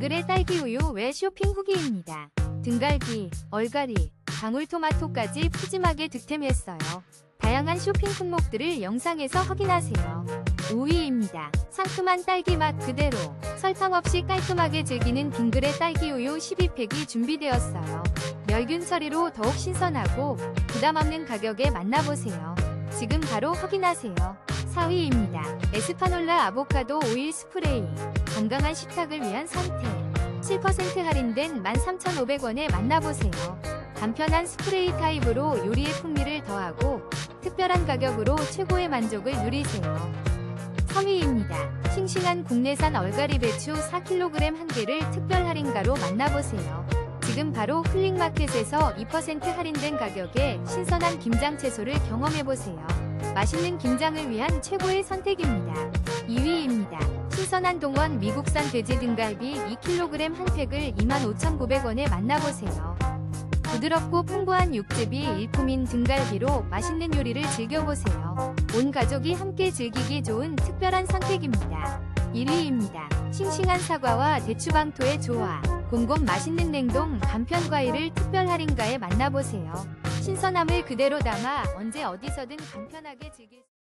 빙그레 딸기 우유 외 쇼핑 후기입니다. 등갈비, 얼갈이, 방울토마토까지 푸짐하게 득템했어요. 다양한 쇼핑 품목들을 영상에서 확인하세요. 5위입니다. 상큼한 딸기 맛 그대로 설탕 없이 깔끔하게 즐기는 빙그레 딸기 우유 12팩이 준비되었어요. 멸균 처리로 더욱 신선하고 부담 없는 가격에 만나보세요. 지금 바로 확인하세요. 4위입니다. 에스파놀라 아보카도 오일 스프레이 건강한 식탁을 위한 선택 7% 할인된 13,500원에 만나보세요. 간편한 스프레이 타입으로 요리의 풍미를 더하고 특별한 가격으로 최고의 만족을 누리세요. 3위입니다. 싱싱한 국내산 얼갈이 배추 4kg 한 개를 특별 할인가로 만나보세요. 지금 바로 플릭마켓에서 2% 할인된 가격에 신선한 김장 채소를 경험해보세요. 맛있는 김장을 위한 최고의 선택입니다. 2위입니다. 신선한 동원 미국산 돼지 등갈비 2kg 한 팩을 25,900원에 만나보세요. 부드럽고 풍부한 육즙이 일품인 등갈비로 맛있는 요리를 즐겨보세요. 온 가족이 함께 즐기기 좋은 특별한 선택입니다. 1위입니다. 싱싱한 사과와 대추방토의 조화. 곰곰 맛있는 냉동 간편 과일을 특별 할인가에 만나보세요. 신선함을 그대로 담아 언제 어디서든 간편하게 즐길 수